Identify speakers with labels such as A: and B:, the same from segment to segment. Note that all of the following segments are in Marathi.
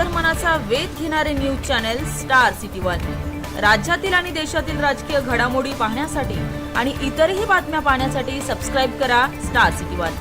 A: अंतर्मनाचा वेध घेणारे news channel star city one. राज्यातील आणि देशातील राजकीय घडामोडी पाहण्यासाठी आणि इतरही बातम्या पाहण्यासाठी सबस्क्राईब करा स्टार सिटी वन.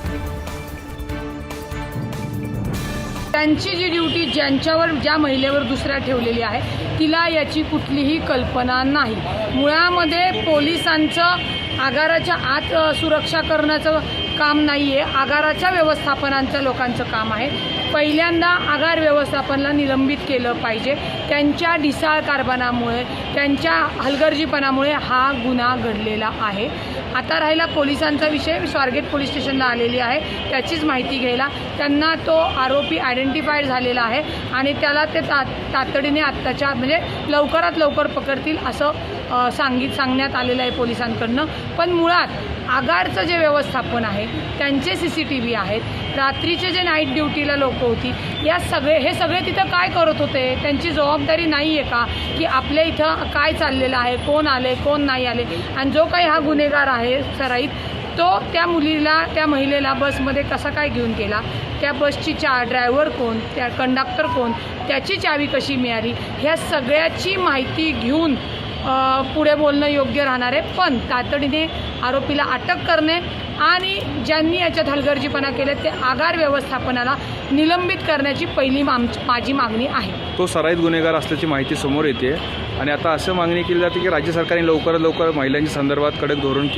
B: त्यांची जी ड्युटी ज्यांच्यावर ज्या महिलेवर दुसऱ्या ठेवलेली आहे तिला याची कुठलीही कल्पना नाही. मुळामध्ये पोलिसांचं आगाराच्या आत सुरक्षा करण्याचं काम नाही आहे आगाराच्या व्यवस्थापनांचं लोकांचं काम आहे. पहिल्यांदा आगार व्यवस्थापनला निलंबित केलं पाहिजे. त्यांच्या ढिसाळ कारभारामुळे त्यांच्या हलगर्जीपणामुळे हा गुन्हा घडलेला आहे. आता राहिला पोलिसांचा विषय. स्वारगेट पोलीस स्टेशनला आलेली आहे. त्याचीच माहिती घ्यायला. त्यांना तो आरोपी आयडेंटिफाईड झालेला आहे आणि त्याला ते ता तातडीने आत्ताच्या म्हणजे लवकरात लवकर पकडतील असं सांगित सांगण्यात आलेलं आहे पोलिसांकडनं. पण मुळात आगारचं जे व्यवस्थापन आहे त्यांचे सी सी टी व्ही आहेत. रात्रीचे जे नाईट ड्युटीला लोक होती या सगळे हे सगळे तिथं काय करत होते? त्यांची जबाबदारी नाही आहे का? की आपल्या इथं काय चाललेलं आहे? कोण आले कोण नाही आले? आणि जो काही हा गुन्हेगार आहे सराईत तो त्या मुलीला त्या महिलेला बसमध्ये कसा काय घेऊन गेला? त्या बसची चा ड्रायव्हर कोण? त्या कंडक्टर कोण? त्याची चावी कशी मिळाली? ह्या सगळ्याची माहिती घेऊन पुढे बोलणं योग्य राहणार आहे. पण तातडीने आरोपीला अटक करणे आणि ज्यांनी याच्यात हलगर्जीपणा केले ते आगार व्यवस्थापनाला निलंबित करण्याची पहिली माझी मागणी आहे.
C: तो सराईत गुन्हेगार असल्याची माहिती समोर येते. आणि आता असं मागणी केली जाते की राज्य सरकारने लवकरात लवकर महिलांच्या संदर्भात कडक धोरण केलं